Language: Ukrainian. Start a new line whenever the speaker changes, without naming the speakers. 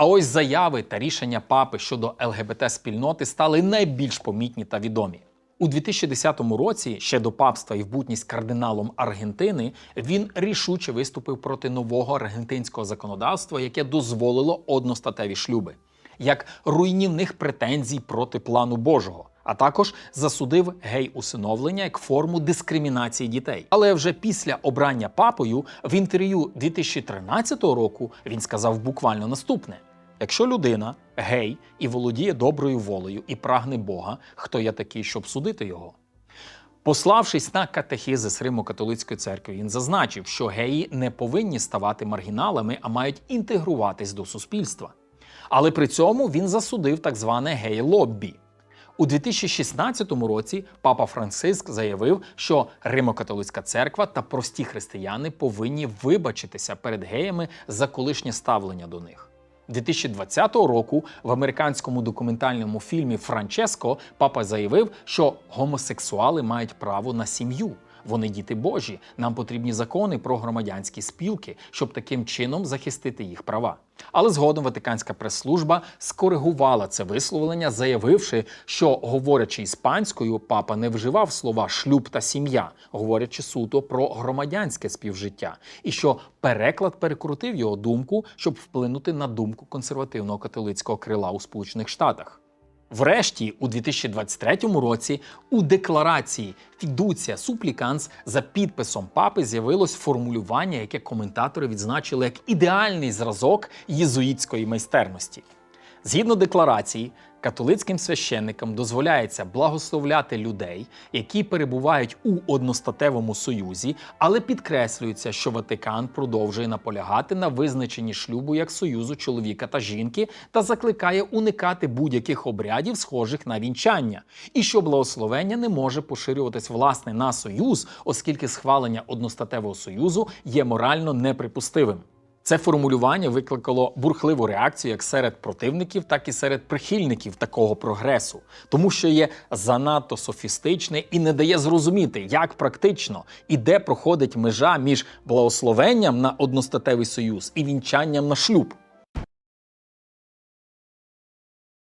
А ось заяви та рішення папи щодо ЛГБТ-спільноти стали найбільш помітні та відомі. У 2010 році, ще до папства і в бутність кардиналом Аргентини, він рішуче виступив проти нового аргентинського законодавства, яке дозволило одностатеві шлюби, як руйнівних претензій проти плану Божого. А також засудив гей-усиновлення як форму дискримінації дітей. Але вже після обрання папою в інтерв'ю 2013 року він сказав буквально наступне: якщо людина гей і володіє доброю волею і прагне Бога, хто я такий, щоб судити його? Пославшись на катехизис Римо-католицької церкви, він зазначив, що геї не повинні ставати маргіналами, а мають інтегруватись до суспільства. Але при цьому він засудив так зване гей-лоббі. У 2016 році папа Франциск заявив, що Римо-католицька церква та прості християни повинні вибачитися перед геями за колишнє ставлення до них. 2020 року в американському документальному фільмі Франческо папа заявив, що гомосексуали мають право на сім'ю. Вони діти Божі. Нам потрібні закони про громадянські спілки, щоб таким чином захистити їх права. Але згодом Ватиканська прес-служба скоригувала це висловлення, заявивши, що, говорячи іспанською, папа не вживав слова шлюб та сім'я, говорячи суто про громадянське співжиття, і що переклад перекрутив його думку, щоб вплинути на думку консервативного католицького крила у Сполучених Штатах. Врешті, у 2023 році, у декларації Фідуція Супліканс за підписом папи з'явилось формулювання, яке коментатори відзначили як ідеальний зразок єзуїтської майстерності. Згідно декларації, католицьким священникам дозволяється благословляти людей, які перебувають у одностатевому союзі, але підкреслюється, що Ватикан продовжує наполягати на визначенні шлюбу як союзу чоловіка та жінки та закликає уникати будь-яких обрядів, схожих на вінчання, і що благословення не може поширюватись власне на союз, оскільки схвалення одностатевого союзу є морально неприпустивим. Це формулювання викликало бурхливу реакцію як серед противників, так і серед прихильників такого прогресу, тому що є занадто софістичне і не дає зрозуміти, як практично і де проходить межа між благословенням на одностатевий союз і вінчанням на шлюб.